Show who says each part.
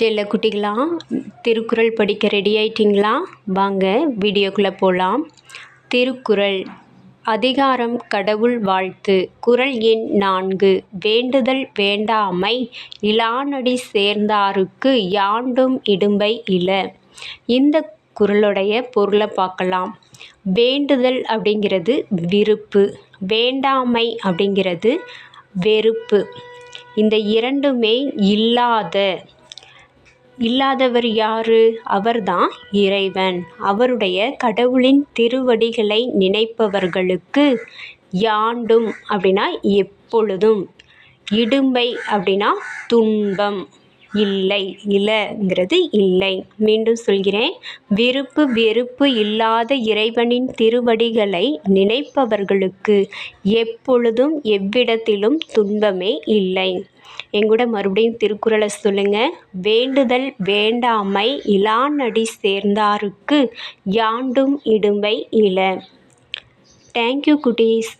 Speaker 1: செல்ல குட்டிகளா திருக்குறள் படிக்க ரெடி ஆயிட்டிங்களா? வாங்க வீடியோக்குள்ளே போகலாம் திருக்குறள் அதிகாரம் கடவுள் வாழ்த்து. குறள் எண் நான்கு. வேண்டுதல் வேண்டாமை. இலானடி சேர்ந்தாருக்கு யாண்டும் இடும்பை இல இந்த குறளுடைய பொருளை பார்க்கலாம். வேண்டுதல் அப்படிங்கிறது விருப்பு. வேண்டாமை அப்படிங்கிறது வெறுப்பு. இந்த இரண்டுமே இல்லாத இல்லாதவர் யாரு? அவர்தான் இறைவன். அவருடைய கடவுளின் திருவடிகளை நினைப்பவர்களுக்கு யாண்டும் அப்படின்னா எப்பொழுதும் இடும்பை அப்படின்னா துன்பம். இல்லை இலங்கிறது இல்லை. மீண்டும் சொல்கிறேன் விருப்பு வெறுப்பு இல்லாத இறைவனின் திருவடிகளை நினைப்பவர்களுக்கு எப்பொழுதும் எவ்விடத்திலும் துன்பமே இல்லை. எங்கூட மறுபடியும் திருக்குறளை சொல்லுங்க. வேண்டுதல் வேண்டாமை இலானடி சேர்ந்தாருக்கு யாண்டும் இடும்பை இல. தேங்க்யூ குட்டீஸ்.